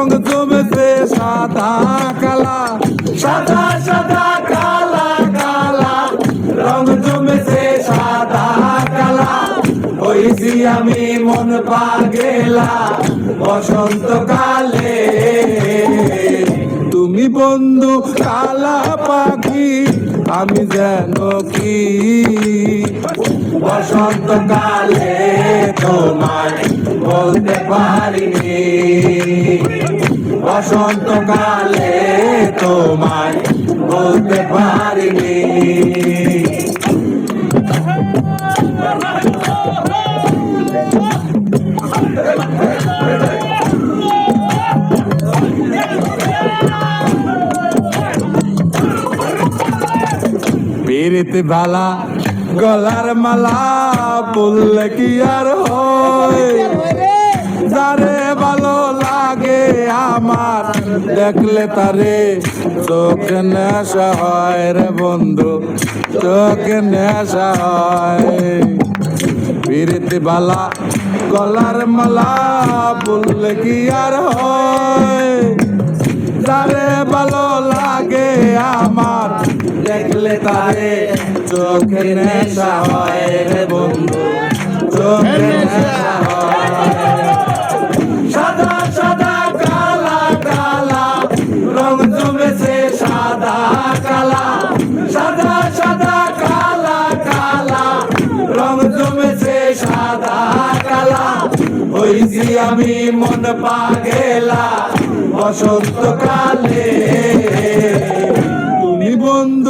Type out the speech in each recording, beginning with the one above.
রং জমেছে সাদা কালা। সাদা সাদা কালা কালা। রং জমেছে সাদা কালা। হইছি আমি মন পা পাগেলা বসন্তকালে। তুমি বন্ধু কালা পাখি আমি যেন কি? বসন্তকালে তোমায় বলতে পারিনি। বসন্তকালে তোমায় বলতে পারিনি। পিরিত বালা, গলার মালা বললে কি আর হয়? ভালো লাগে আমার, দেখলে তারে চোখে নেশা হয় রে বন্ধু, চোখে নেশা হয়। পিরিত বালা, গলার মালা বললে কি আর হয়? যারে ভালো লাগে আমার দেখলে তারে চোখে নেশা হয় রে বন্ধু চোখে নেশা হয়। সাদা সাদা কালা কালা রং জমেছে সাদা কালা। সাদা সাদা কালা কালা রং জমেছে সাদা কালা। হইছি আমি মন পাগেলা বসন্তকালে। তুমি বন্ধু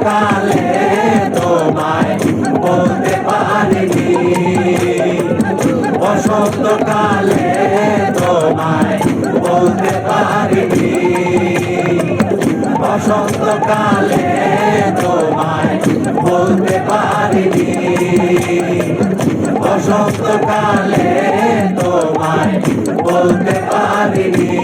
বসন্তকালে তোমায় বলতে পারিনি। বসন্তকালে তোমায় বলতে পারিনি। বসন্তকালে তোমায় বলতে পারিনি। বসন্তকালে তোমায় বলতে পারিনি।